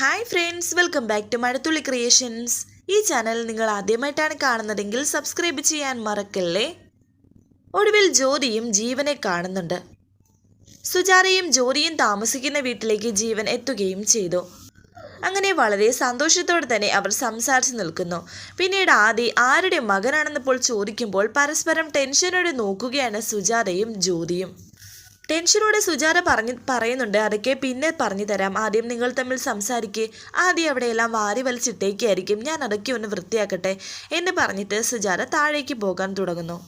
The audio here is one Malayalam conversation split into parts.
Hi friends welcome back to Mazhathulli creations ഈ ചാനൽ നിങ്ങൾ ആദ്യമായിട്ടാണ് കാണുന്നതെങ്കിൽ സബ്സ്ക്രൈബ് ചെയ്യാൻ മറക്കല്ലേ? ഒടുവിൽ ജ്യോതിയും ജീവനെ കാണുന്നുണ്ട്. സുജാതയും ജ്യോതിയും താമസിക്കുന്ന വീട്ടിലേക്ക് ജീവൻ എത്തുകയും ചെയ്തു. അങ്ങനെ വളരെ സന്തോഷത്തോടെ തന്നെ അവർ സംസാരിച്ച് നിൽക്കുന്നു. പിന്നീട് ആദി ആരുടെ മകനാണെന്നിപ്പോൾ ചോദിക്കുമ്പോൾ പരസ്പരം ടെൻഷനോടെ നോക്കുകയാണ് സുജാതയും ജ്യോതിയും. ടെൻഷനോടെ സുജാത പറഞ്ഞു പറയുന്നുണ്ട് അതൊക്കെ പിന്നെ പറഞ്ഞു തരാം. ആദ്യം നിങ്ങൾ തമ്മിൽ സംസാരിക്കുക ആദ്യം അവിടെയെല്ലാം വാരി വലിച്ചിട്ടേക്കായിരിക്കും. ഞാൻ അതൊക്കെ ഒന്ന് വൃത്തിയാക്കട്ടെ എന്ന് പറഞ്ഞിട്ട് സുജാത താഴേക്ക് പോകാൻ തുടങ്ങുന്നു.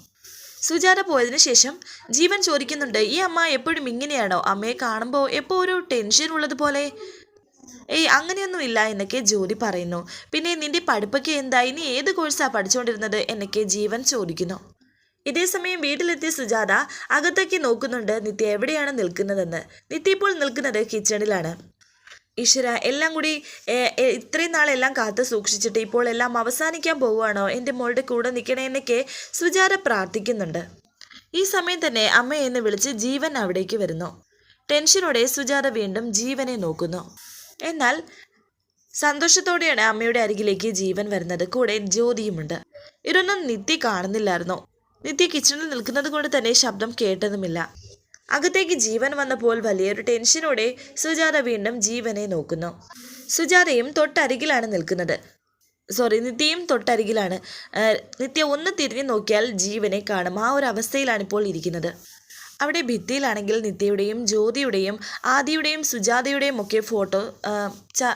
സുജാത പോയതിനു ശേഷം ജീവൻ ചോദിക്കുന്നുണ്ട് ഈ അമ്മ എപ്പോഴും ഇങ്ങനെയാണോ? അമ്മയെ കാണുമ്പോൾ എപ്പോൾ ഒരു ടെൻഷൻ ഉള്ളതുപോലെ ഏയ് അങ്ങനെയൊന്നും ഇല്ല എന്നൊക്കെ ജോലി പറയുന്നു. പിന്നെ നിന്റെ പഠിപ്പൊക്കെ എന്തായി നീ ഏത് കോഴ്സാണ് പഠിച്ചുകൊണ്ടിരുന്നത് എന്നൊക്കെ ജീവൻ ചോദിക്കുന്നു. ഇതേസമയം വീട്ടിലെത്തിയ സുജാത അകത്തേക്ക് നോക്കുന്നുണ്ട്. നിത്യ എവിടെയാണ് നിൽക്കുന്നതെന്ന്. നിത്യ ഇപ്പോൾ നിൽക്കുന്നത് കിച്ചണിലാണ്. ഈശ്വര എല്ലാം കൂടി ഇത്രയും നാളെല്ലാം കാത്തു സൂക്ഷിച്ചിട്ട് ഇപ്പോൾ എല്ലാം അവസാനിക്കാൻ പോവുകയാണോ? എന്റെ മോളുടെ കൂടെ നിൽക്കണേന്നൊക്കെ സുജാത പ്രാർത്ഥിക്കുന്നുണ്ട്. ഈ സമയം തന്നെ അമ്മയെന്ന് വിളിച്ച് ജീവൻ അവിടേക്ക് വരുന്നു. ടെൻഷനോടെ സുജാത വീണ്ടും ജീവനെ നോക്കുന്നു. എന്നാൽ സന്തോഷത്തോടെയാണ് അമ്മയുടെ അരികിലേക്ക് ജീവൻ വരുന്നത്. കൂടെ ജ്യോതിയുമുണ്ട്. ഇതൊന്നും നിത്യ കാണുന്നില്ലായിരുന്നു. നിത്യ കിച്ചണിൽ നിൽക്കുന്നത് കൊണ്ട് തന്നെ ശബ്ദം കേട്ടതുമില്ല. അകത്തേക്ക് ജീവൻ വന്നപ്പോൾ വലിയൊരു ടെൻഷനോടെ സുജാത വീണ്ടും ജീവനെ നോക്കുന്നു. സുജാതയും തൊട്ടരികിലാണ് നിൽക്കുന്നത്. സോറി നിത്യയും തൊട്ടരികിലാണ്. നിത്യ ഒന്ന് തിരിഞ്ഞു നോക്കിയാൽ ജീവനെ കാണും. ആ ഒരു അവസ്ഥയിലാണ് ഇപ്പോൾ ഇരിക്കുന്നത്. അവിടെ ഭിത്തിയിലാണെങ്കിൽ നിത്യയുടെയും ജ്യോതിയുടെയും ആദിയുടെയും സുജാതയുടെയും ഒക്കെ ഫോട്ടോ ച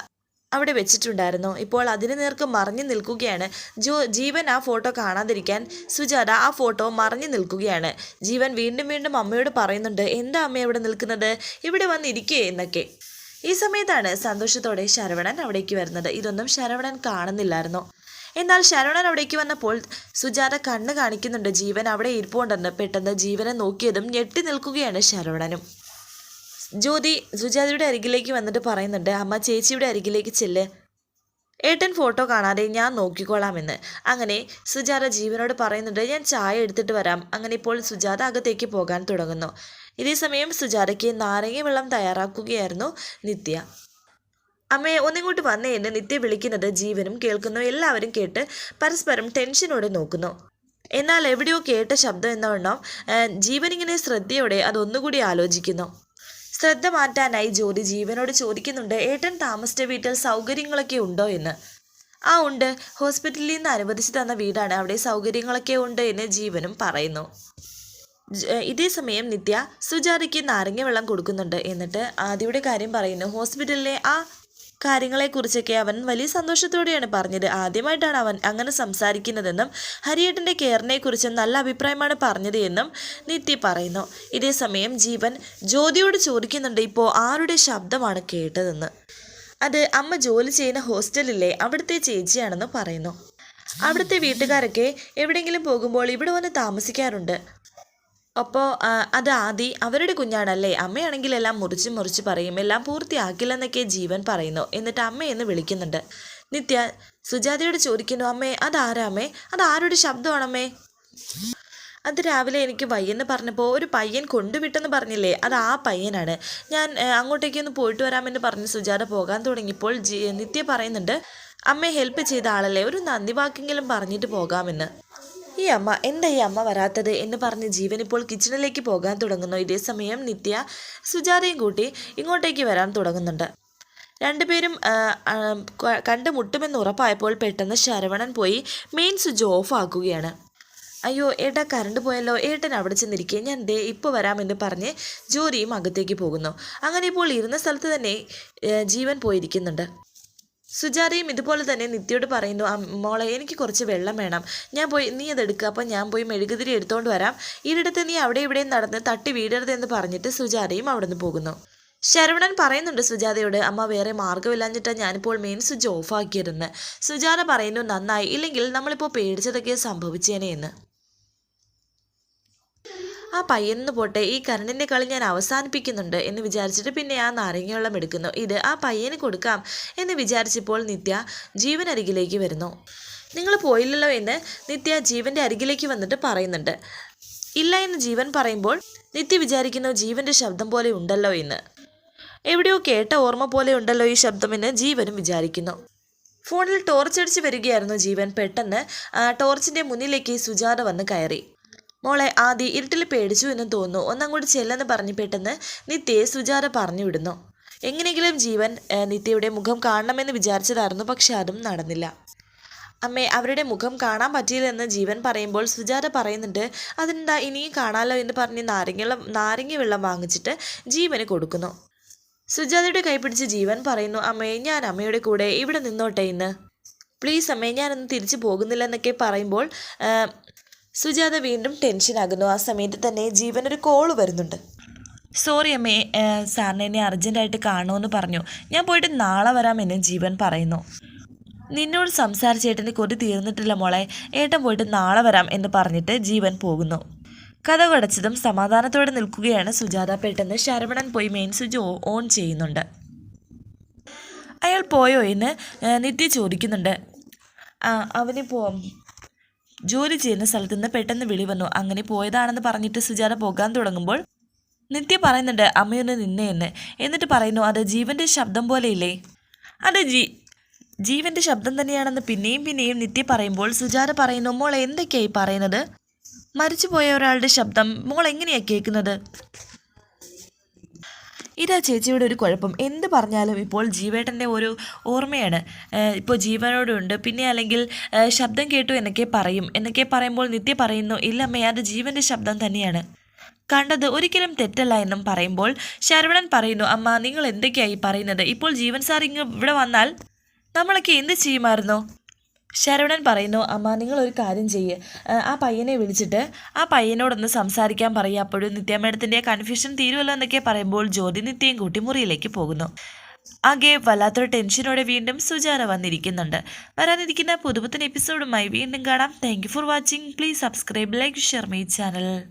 അവിടെ വെച്ചിട്ടുണ്ടായിരുന്നു. ഇപ്പോൾ അതിന് നേർക്ക് മറിഞ്ഞു നിൽക്കുകയാണ്. ജോ ജീവൻ ആ ഫോട്ടോ കാണാതിരിക്കാൻ സുജാത ആ ഫോട്ടോ മറിഞ്ഞു നിൽക്കുകയാണ്. ജീവൻ വീണ്ടും വീണ്ടും അമ്മയോട് പറയുന്നുണ്ട് എന്താ അമ്മ ഇവിടെ നിൽക്കുന്നത്? ഇവിടെ വന്നിരിക്കേ എന്നൊക്കെ. ഈ സമയത്താണ് സന്തോഷത്തോടെ ശരവണൻ അവിടേക്ക് വരുന്നത്. ഇതൊന്നും ശരവണൻ കാണുന്നില്ലായിരുന്നു. എന്നാൽ ശരവണൻ അവിടേക്ക് വന്നപ്പോൾ സുജാത കണ്ണ് കാണിക്കുന്നുണ്ട് ജീവൻ അവിടെ ഇരിപ്പുണ്ടെന്ന്. പെട്ടെന്ന് ജീവനെ നോക്കിയതും ഞെട്ടി നിൽക്കുകയാണ് ശരവണനും. ജ്യോതി സുജാതയുടെ അരികിലേക്ക് വന്നിട്ട് പറയുന്നുണ്ട് അമ്മ ചേച്ചിയുടെ അരികിലേക്ക് ചെല്ല്. ഏട്ടൻ ഫോട്ടോ കാണാതെ ഞാൻ നോക്കിക്കോളാമെന്ന്. അങ്ങനെ സുജാത ജീവനോട് പറയുന്നുണ്ട് ഞാൻ ചായ എടുത്തിട്ട് വരാം. അങ്ങനെ ഇപ്പോൾ സുജാത അകത്തേക്ക് പോകാൻ തുടങ്ങുന്നു. ഇതേ സമയം സുജാതയ്ക്ക് നാരങ്ങ വെള്ളം തയ്യാറാക്കുകയായിരുന്നു നിത്യ. അമ്മയെ ഒന്നിങ്ങോട്ട് വന്നേ എന്ന് നിത്യ വിളിക്കുന്നത് ജീവനും കേൾക്കുന്നു എല്ലാവരും കേട്ട് പരസ്പരം ടെൻഷനോടെ നോക്കുന്നു. എന്നാൽ എവിടെയോ കേട്ട ശബ്ദം എന്നവണ്ണം ജീവനിങ്ങനെ ശ്രദ്ധയോടെ അതൊന്നുകൂടി ആലോചിക്കുന്നു. ശ്രദ്ധ മാറ്റാനായി ജ്യോതി ജീവനോട് ചോദിക്കുന്നുണ്ട്. ഏട്ടൻ താമസിച്ച വീട്ടിൽ സൗകര്യങ്ങളൊക്കെ ഉണ്ടോ എന്ന്. ആ ഉണ്ട്. ഹോസ്പിറ്റലിൽ നിന്ന് അനുവദിച്ചു തന്ന വീടാണ്. അവിടെ സൗകര്യങ്ങളൊക്കെ ഉണ്ട് എന്ന് ജീവനും പറയുന്നു. ഇതേ സമയം നിത്യ സുജാതയ്ക്ക് നാരങ്ങ വെള്ളം കൊടുക്കുന്നുണ്ട്. എന്നിട്ട് ആദ്യയുടെ കാര്യം പറയുന്നു. ഹോസ്പിറ്റലിലെ ആ കാര്യങ്ങളെക്കുറിച്ചൊക്കെ അവൻ വലിയ സന്തോഷത്തോടെയാണ് പറഞ്ഞത്. ആദ്യമായിട്ടാണ് അവൻ അങ്ങനെ സംസാരിക്കുന്നതെന്നും ഹരിയേട്ടന്റെ കെയറിനെ കുറിച്ചും നല്ല അഭിപ്രായമാണ് പറഞ്ഞത് എന്നും നിത്യ പറയുന്നു. ഇതേസമയം ജീവൻ ജ്യോതിയോട് ചോദിക്കുന്നുണ്ട് ഇപ്പോൾ ആരുടെ ശബ്ദമാണ് കേട്ടതെന്ന്? അത് അമ്മ ജോലി ചെയ്യുന്ന ഹോസ്റ്റലിലെ അവിടുത്തെ ചേച്ചിയാണെന്ന് പറയുന്നു. അവിടുത്തെ വീട്ടുകാരൊക്കെ എവിടെയെങ്കിലും പോകുമ്പോൾ ഇവിടെ വന്ന് താമസിക്കാറുണ്ട്. അപ്പോൾ അത് ആദി അവരുടെ കുഞ്ഞാണല്ലേ? അമ്മയാണെങ്കിൽ എല്ലാം മുറിച്ച് മുറിച്ച് പറയും എല്ലാം പൂർത്തിയാക്കില്ലെന്നൊക്കെ ജീവൻ പറയുന്നു. എന്നിട്ട് അമ്മയെന്ന് വിളിക്കുന്നുണ്ട്. നിത്യ സുജാതയോട് ചോദിക്കുന്നു അമ്മേ അതാരാമേ ആരുടെ ശബ്ദമാണമ്മേ? അത് രാവിലെ എനിക്ക് വയ്യെന്ന് പറഞ്ഞപ്പോൾ ഒരു പയ്യൻ കൊണ്ടുവിട്ടെന്ന് പറഞ്ഞില്ലേ? അത് ആ പയ്യനാണ്. ഞാൻ അങ്ങോട്ടേക്കൊന്ന് പോയിട്ട് വരാമെന്ന് പറഞ്ഞ് സുജാത പോകാൻ തുടങ്ങിയപ്പോൾ നിത്യ പറയുന്നുണ്ട് അമ്മയെ ഹെൽപ്പ് ചെയ്ത ആളല്ലേ? ഒരു നന്ദി വാക്കെങ്കിലും പറഞ്ഞിട്ട് പോകാമെന്ന്. ഈ അമ്മ എന്താ ഈ അമ്മ വരാത്തത്? എന്ന് പറഞ്ഞ് ജീവൻ ഇപ്പോൾ കിച്ചണിലേക്ക് പോകാൻ തുടങ്ങുന്നു. ഇതേ സമയം നിത്യ സുജാതയും കൂട്ടി ഇങ്ങോട്ടേക്ക് വരാൻ തുടങ്ങുന്നുണ്ട്. രണ്ടുപേരും കണ്ടുമുട്ടുമെന്ന് ഉറപ്പായപ്പോൾ പെട്ടെന്ന് ശരവണൻ പോയി മെയിൻ സ്വിച്ച് ഓഫ് ആക്കുകയാണ്. അയ്യോ ഏട്ടാ കറണ്ട് പോയല്ലോ. ഏട്ടൻ അവിടെ ചെന്നിരിക്കുക ഞാൻ ദേ ഇപ്പോൾ വരാമെന്ന് പറഞ്ഞ് ജോലിയും അകത്തേക്ക് പോകുന്നു. അങ്ങനെ ഇപ്പോൾ ഇരുന്ന സ്ഥലത്ത് തന്നെ ജീവൻ പോയിരിക്കുന്നുണ്ട്. സുജാതയും ഇതുപോലെ തന്നെ നിത്യയോട് പറയുന്നു "അം, മോളെ എനിക്ക് കുറച്ച് വെള്ളം വേണം. ഞാൻ പോയി നീ അത് എടുക്കുക അപ്പം ഞാൻ പോയി മെഴുകുതിരി എടുത്തുകൊണ്ട് വരാം. ഈയിടത്ത് നീ അവിടെ ഇവിടെയും നടന്ന് തട്ടി വീഴരുതെന്ന് പറഞ്ഞിട്ട് സുജാതയും അവിടെ നിന്ന് പോകുന്നു. ശരവണൻ പറയുന്നുണ്ട് സുജാതയോട് അമ്മ വേറെ മാർഗമില്ലാഞ്ഞിട്ടാണ് ഞാനിപ്പോൾ മെയിൻ സ്വിച്ച് ഓഫാക്കിയിരുന്നത് സുജാത പറയുന്നു നന്നായി. ഇല്ലെങ്കിൽ നമ്മളിപ്പോൾ പേടിച്ചതൊക്കെ സംഭവിച്ചേനെ എന്ന്. ആ പയ്യെന്ന് പോട്ടെ ഈ കരണിന്റെ കളി ഞാൻ അവസാനിപ്പിക്കുന്നുണ്ട് എന്ന് വിചാരിച്ചിട്ട് പിന്നെ ആ നാരങ്ങവെള്ളം എടുക്കുന്നു. ഇത് ആ പയ്യന് കൊടുക്കാം എന്ന് വിചാരിച്ചപ്പോൾ നിത്യ ജീവൻ അരികിലേക്ക് വരുന്നു. നിങ്ങൾ പോയില്ലല്ലോ എന്ന് നിത്യ ജീവന്റെ അരികിലേക്ക് വന്നിട്ട് പറയുന്നുണ്ട്. ഇല്ല എന്ന് ജീവൻ പറയുമ്പോൾ നിത്യ വിചാരിക്കുന്നു ജീവന്റെ ശബ്ദം പോലെ ഉണ്ടല്ലോ എന്ന്. എവിടെയോ കേട്ട ഓർമ്മ പോലെ ഉണ്ടല്ലോ ഈ ശബ്ദമെന്ന് ജീവനും വിചാരിക്കുന്നു. ഫോണിൽ ടോർച്ച് അടിച്ച് വരികയായിരുന്നു ജീവൻ. പെട്ടെന്ന് ടോർച്ചിന്റെ മുന്നിലേക്ക് സുജാത വന്ന് കയറി. മോളെ ആദി ഇരുട്ടിൽ പേടിച്ചു എന്ന് തോന്നുന്നു. ഒന്നങ്ങോട്ട് ചെല്ലെന്ന് പറഞ്ഞ് പെട്ടെന്ന് നിത്യയെ സുജാത പറഞ്ഞു വിടുന്നു. എങ്ങനെയെങ്കിലും ജീവൻ നിത്യയുടെ മുഖം കാണണമെന്ന് വിചാരിച്ചതായിരുന്നു പക്ഷെ അതും നടന്നില്ല. അമ്മേ അവരുടെ മുഖം കാണാൻ പറ്റിയില്ലെന്ന് ജീവൻ പറയുമ്പോൾ സുജാത പറയുന്നുണ്ട് അതെന്താ ഇനിയും കാണാലോ? എന്ന് പറഞ്ഞ് നാരങ്ങ നാരങ്ങ വെള്ളം വാങ്ങിച്ചിട്ട് ജീവന് കൊടുക്കുന്നു. സുജാതയുടെ കൈപിടിച്ച് ജീവൻ പറയുന്നു അമ്മേ ഞാൻ അമ്മയുടെ കൂടെ ഇവിടെ നിന്നോട്ടെ ഇന്ന്. പ്ലീസ് അമ്മേ ഞാനൊന്ന് തിരിച്ചു പോകുന്നില്ല എന്നൊക്കെ പറയുമ്പോൾ സുജാത വീണ്ടും ടെൻഷനാകുന്നു ആ സമയത്ത് തന്നെ ജീവൻ ഒരു കോൾ വരുന്നുണ്ട്. സോറി അമ്മേ സാറിനെ എന്നെ അർജന്റായിട്ട് കാണുമെന്ന് പറഞ്ഞു. ഞാൻ പോയിട്ട് നാളെ വരാമെന്ന് ജീവൻ പറയുന്നു. നിന്നോട് സംസാരിച്ച ഏട്ടന് കൊതി തീർന്നിട്ടില്ല മോളെ. ഏട്ടൻ പോയിട്ട് നാളെ വരാം എന്ന് പറഞ്ഞിട്ട് ജീവൻ പോകുന്നു. കഥ കടച്ചതും സമാധാനത്തോടെ നിൽക്കുകയാണ് സുജാത. പെട്ടെന്ന് ശരവണൻ പോയി മെയിൻ സ്വിച്ച് ഓൺ ചെയ്യുന്നുണ്ട്. അയാൾ പോയോ എന്ന് നിത്യ ചോദിക്കുന്നുണ്ട്. അവന് പോ ജോലി ചെയ്യുന്ന സ്ഥലത്ത് നിന്ന് പെട്ടെന്ന് വിളി വന്നു. അങ്ങനെ പോയതാണെന്ന് പറഞ്ഞിട്ട് സുജാത പോകാൻ തുടങ്ങുമ്പോൾ നിത്യ പറയുന്നുണ്ട് അമ്മയൊന്ന് നിന്നേ എന്ന്. എന്നിട്ട് പറയുന്നു അത് ജീവന്റെ ശബ്ദം പോലെയില്ലേ? അത് ജീ ജീവന്റെ ശബ്ദം തന്നെയാണെന്ന് പിന്നെയും പിന്നെയും നിത്യ പറയുമ്പോൾ സുജാത പറയുന്നു മോൾ എന്തൊക്കെയായി പറയുന്നത്? മരിച്ചുപോയ ഒരാളുടെ ശബ്ദം. മോൾ എങ്ങനെയാണ് കേൾക്കുന്നത്? ഇതാ ചേച്ചിയുടെ ഒരു കുഴപ്പം. എന്ത് പറഞ്ഞാലും ഇപ്പോൾ ജീവേട്ടന്റെ ഒരു ഓർമ്മയാണ്. ഇപ്പോൾ ജീവനോടുണ്ട്. പിന്നെ അല്ലെങ്കിൽ ശബ്ദം കേട്ടു എന്നൊക്കെ പറയും. എന്നൊക്കെ പറയുമ്പോൾ നിത്യ പറയുന്നു ഇല്ലമ്മേ അത് ജീവന്റെ ശബ്ദം തന്നെയാണ്. കണ്ടത് ഒരിക്കലും തെറ്റല്ല എന്നും പറയുമ്പോൾ ശരവണൻ പറയുന്നു അമ്മ നിങ്ങൾ എന്തൊക്കെയായി പറയുന്നത്? ഇപ്പോൾ ജീവൻ സാർ ഇങ്ങ് ഇവിടെ വന്നാൽ നമ്മളൊക്കെ എന്ത് ചെയ്യുമായിരുന്നോ? ശരവണൻ പറയുന്നു അമ്മ നിങ്ങൾ ഒരു കാര്യം ചെയ്യ്. ആ, പയ്യനെ വിളിച്ചിട്ട് ആ പയ്യനോടൊന്ന് സംസാരിക്കാൻ പറയുക അപ്പോഴും നിത്യമേടത്തിന്റെ കൺഫ്യൂഷൻ തീരുമല്ലോ എന്നൊക്കെ പറയുമ്പോൾ ജ്യോതി നിത്യയും കൂട്ടി മുറിയിലേക്ക് പോകുന്നു. ആകെ വല്ലാത്തൊരു ടെൻഷനോടെ വീണ്ടും സുജാത വന്നിരിക്കുന്നുണ്ട്. വരാനിരിക്കുന്ന പുതുപുത്തൻ എപ്പിസോഡുമായി വീണ്ടും കാണാം. Thank for watching please subscribe like share my channel